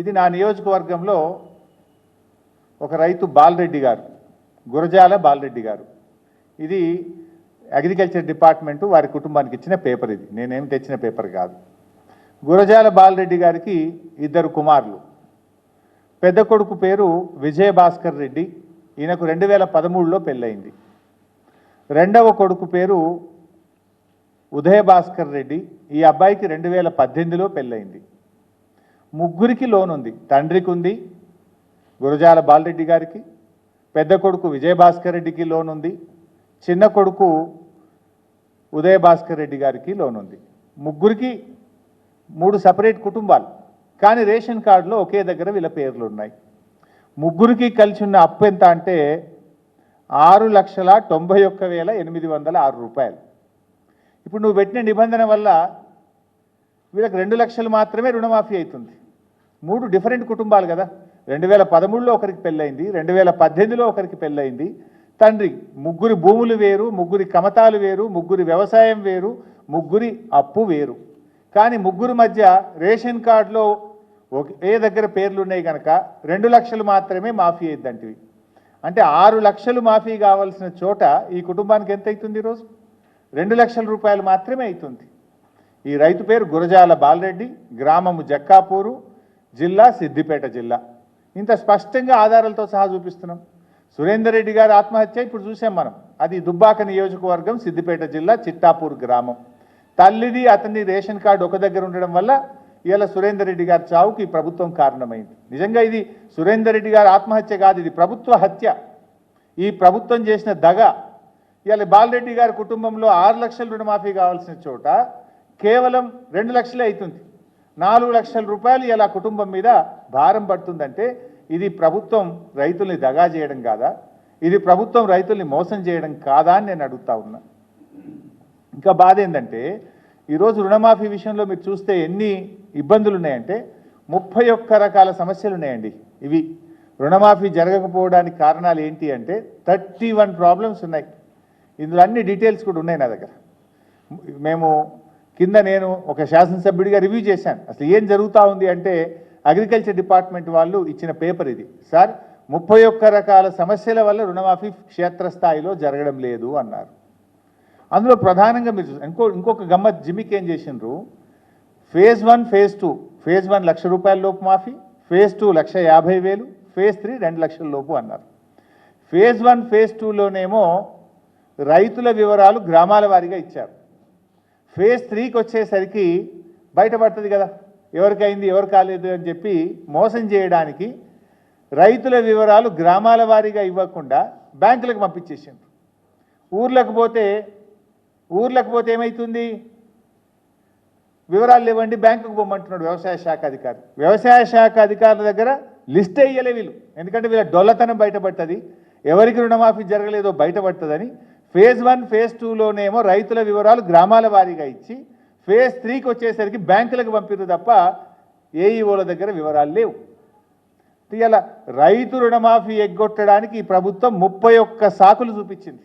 ఇది నా నియోజకవర్గంలో ఒక రైతు బాలరెడ్డి గారు గురజాల బాలరెడ్డి గారు. ఇది అగ్రికల్చర్ డిపార్ట్మెంటు వారి కుటుంబానికి ఇచ్చిన పేపర్ ఇది. నేనేం తెచ్చిన పేపర్ కాదు. గురజాల బాలరెడ్డి గారికి ఇద్దరు కుమారులు. పెద్ద కొడుకు పేరు విజయభాస్కర్ రెడ్డి. ఈయనకు రెండు వేల పదమూడులో పెళ్ళయింది. రెండవ కొడుకు పేరు ఉదయ భాస్కర్ రెడ్డి. ఈ అబ్బాయికి రెండు వేల పద్దెనిమిదిలో పెళ్ళయింది. ముగ్గురికి లోన్ ఉంది. తండ్రికి ఉంది గురజాల బాలరెడ్డి గారికి పెద్ద కొడుకు విజయభాస్కర్ రెడ్డికి లోన్ ఉంది చిన్న కొడుకు ఉదయ భాస్కర్ రెడ్డి గారికి లోన్ ఉంది. ముగ్గురికి మూడు సపరేట్ కుటుంబాలు కానీ రేషన్ కార్డులో ఒకే దగ్గర వీళ్ళ పేర్లు ఉన్నాయి ముగ్గురికి కలిసి ఉన్న అప్పు ఎంత అంటే ఆరు లక్షల తొంభై ఒక్క వేల ఎనిమిది వందల ఆరు రూపాయలు. ఇప్పుడు నువ్వు పెట్టిన నిబంధన వల్ల వీళ్ళకి రెండు లక్షలు మాత్రమే రుణమాఫీ అవుతుంది. మూడు డిఫరెంట్ కుటుంబాలు కదా. రెండు వేల పదమూడులో ఒకరికి పెళ్ళయింది రెండు వేల పద్దెనిమిదిలో ఒకరికి పెళ్ళయింది. తండ్రి ముగ్గురి భూములు వేరు ముగ్గురి కమతాలు వేరు ముగ్గురి వ్యవసాయం వేరు ముగ్గురి అప్పు వేరు. కానీ ముగ్గురు మధ్య రేషన్ కార్డులో ఏ దగ్గర పేర్లు ఉన్నాయి కనుక రెండు లక్షలు మాత్రమే మాఫీ అయిందంటివి అంటే ఆరు లక్షలు మాఫీ కావాల్సిన చోట ఈ కుటుంబానికి ఎంత అవుతుంది ఈరోజు రెండు లక్షల రూపాయలు మాత్రమే అవుతుంది. ఈ రైతు పేరు గురజాల బాలరెడ్డి గ్రామము జక్కాపూరు జిల్లా సిద్దిపేట జిల్లా. ఇంత స్పష్టంగా ఆధారాలతో సహా చూపిస్తున్నాం. సురేందర్ రెడ్డి గారి ఆత్మహత్య ఇప్పుడు చూసాం మనం. అది దుబ్బాక నియోజకవర్గం సిద్దిపేట జిల్లా చిట్టాపూర్ గ్రామం. తల్లిది అతని రేషన్ కార్డు ఒక దగ్గర ఉండడం వల్ల ఇలా సురేందర్ రెడ్డి గారి చావుకి ఈ ప్రభుత్వం కారణమైంది. నిజంగా ఇది సురేందర్ రెడ్డి గారి ఆత్మహత్య కాదు ఇది ప్రభుత్వ హత్య. ఈ ప్రభుత్వం చేసిన దగ. ఇలా బాలరెడ్డి గారి కుటుంబంలో ఆరు లక్షల రుణమాఫీ కావాల్సిన చోట కేవలం రెండు లక్షలే అవుతుంది నాలుగు లక్షల రూపాయలు ఇలా కుటుంబం మీద భారం పడుతుందంటే ఇది ప్రభుత్వం రైతుల్ని దగా చేయడం కాదా? ఇది ప్రభుత్వం రైతుల్ని మోసం చేయడం కాదా అని నేను అడుగుతా ఉన్నా. ఇంకా బాధ ఏంటంటే ఈరోజు రుణమాఫీ విషయంలో మీరు చూస్తే ఎన్ని ఇబ్బందులు ఉన్నాయంటే ముప్పై ఒక్క రకాల సమస్యలు ఉన్నాయండి ఇవి. రుణమాఫీ జరగకపోవడానికి కారణాలు ఏంటి అంటే థర్టీ వన్ ప్రాబ్లమ్స్ ఉన్నాయి. ఇందులో అన్ని డీటెయిల్స్ కూడా ఉన్నాయి నా దగ్గర. మేము కింద నేను ఒక శాసనసభ్యుడిగా రివ్యూ చేశాను. అసలు ఏం జరుగుతూ ఉంది అంటే అగ్రికల్చర్ డిపార్ట్మెంట్ వాళ్ళు ఇచ్చిన పేపర్ ఇది. సార్ ముప్పై ఒక్క రకాల సమస్యల వల్ల రుణమాఫీ క్షేత్రస్థాయిలో జరగడం లేదు అన్నారు. అందులో ప్రధానంగా మీరు ఇంకో ఇంకొక గమ్మత్ జిమిక్ ఏం చేసిండ్రు? Phase one phase two. Phase one లక్ష రూపాయల లోపు మాఫీ ఫేజ్ టూ లక్ష యాభై వేలు ఫేజ్ త్రీ రెండు లక్షల లోపు అన్నారు. ఫేజ్ వన్ ఫేజ్ టూలోనేమో రైతుల వివరాలు గ్రామాల వారీగా ఇచ్చారు. ఫేజ్ త్రీకి వచ్చేసరికి బయటపడుతుంది కదా. ఎవరికైంది ఎవరు కాలేదు అని చెప్పి మోసం చేయడానికి రైతుల వివరాలు గ్రామాల వారీగా ఇవ్వకుండా బ్యాంకులకు పంపించేసిండ్రు. ఊర్లకు పోతే ఊర్లకు పోతే ఏమవుతుంది వివరాలు లేవండి బ్యాంకుకు పోమంటున్నాడు వ్యవసాయ శాఖ అధికారి. వ్యవసాయ శాఖ అధికారుల దగ్గర లిస్ట్ వేయలే వీళ్ళు. ఎందుకంటే వీళ్ళ డొల్లతనం బయటపడుతుంది. ఎవరికి రుణమాఫీ జరగలేదో బయటపడుతుందని ఫేజ్ వన్ ఫేజ్ టూలోనేమో రైతుల వివరాలు గ్రామాల వారీగా ఇచ్చి ఫేజ్ త్రీకి వచ్చేసరికి బ్యాంకులకు పంపిరు తప్ప ఏఈఓల దగ్గర వివరాలు లేవు. ఇలా రైతు రుణమాఫీ ఎగ్గొట్టడానికి ఈ ప్రభుత్వం ముప్పై ఒక్క సాకులు చూపించింది.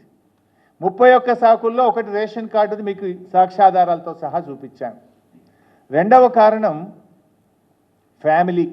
ముప్పై ఒక్క సాకుల్లో ఒకటి రేషన్ కార్డుది మీకు సాక్ష్యాధారాలతో సహా చూపించాను. రెండవ కారణం ఫ్యామిలీ.